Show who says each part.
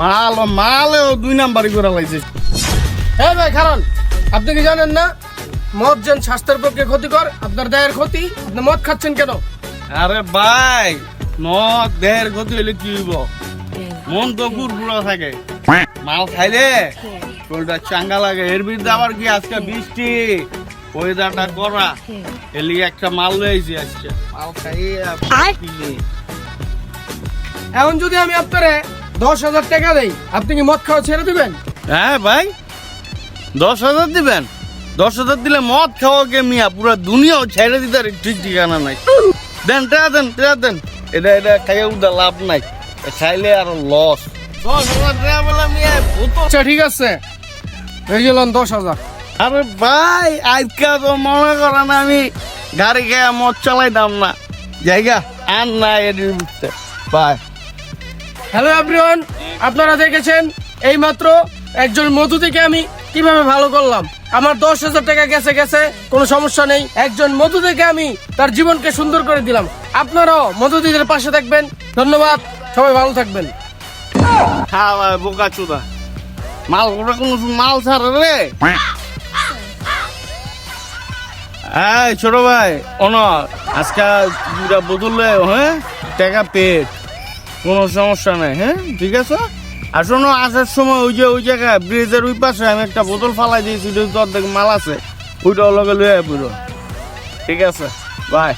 Speaker 1: মাল মালেও দুই নাম্বারই করে লাগছে
Speaker 2: হ্যাঁ ভাই কারণ আপনি কি জানেন না? মদ যেন স্বাস্থ্যের পক্ষে ক্ষতিকর আপনার দেহের ক্ষতি আপনি মদ খাচ্ছেন কেন?
Speaker 1: আরে ভাই মদ দেহের ক্ষতি হলে কি হইব? মন তো ফুরফুরা থাকে। মাল খাইলে শরীরটা চাঙ্গা লাগে। এর বিরুদ্ধে আবার কি আজকে বৃষ্টি? ওয়েদারটা এর লিগে একটা মাল লয়েছি আজকে। মাল খাইয়ে
Speaker 2: এখন যদি আমি আপনারে দশ হাজার টাকা দেই আপনি কি মদ খাওয়া ছেড়ে দিবেন?
Speaker 1: হ্যাঁ ভাই দশ হাজার দিবেন। দশ হাজার দিলে মদ খাওয়া কে মিয়া? পুরো দুনিয়াও ছেড়ে দিতে আর ঠিক ঠিকানা নাই। দেন টাকা দেন টাকা দেন। এটা এটা খাইয়ে উঠা লাভ নাই। খাইলে আর লস দশ হাজার টাকা বলে মিয়া
Speaker 2: আচ্ছা ঠিক আছে। হয়ে গেলাম দশ হাজার।
Speaker 1: আরে ভাই আজকে তো মনে করেন আমি গাড়ি খেয়ে মদ চালাইতাম না। জায়গা? আর না এর বুঝতে ভাই
Speaker 2: হ্যালো এভরিওয়ান আপনারা দেখেছেন এই মাত্র একজন মধু থেকে আমি কীভাবে ভালো করলাম। আমার দশ হাজার টাকা গেছে গেছে কোনো সমস্যা নেই। একজন মধু থেকে আমি তার জীবনকে সুন্দর করে দিলাম। আপনারাও মধুদিদের পাশে থাকবেন। ধন্যবাদ সবাই ভালো থাকবেন।
Speaker 1: হ্যাঁ ভাই বোকা চুদা মাল ওরা কোনো মাল ছাড়ে রে। এই ছোট ভাই অন আজকে দুটা আয়, হ্যাঁ? টাকা পেট কোনো সমস্যা নাই হ্যাঁ? ঠিক আছে? আর শোনো আসার সময় ওই যে ওই জায়গায় ব্রিজের ওই পাশে আমি একটা বোতল ফালাই দিয়েছি দেখ অর্ধেক মাল আছে ওইটা লগে লয়ে পুরো ঠিক আছে? বাই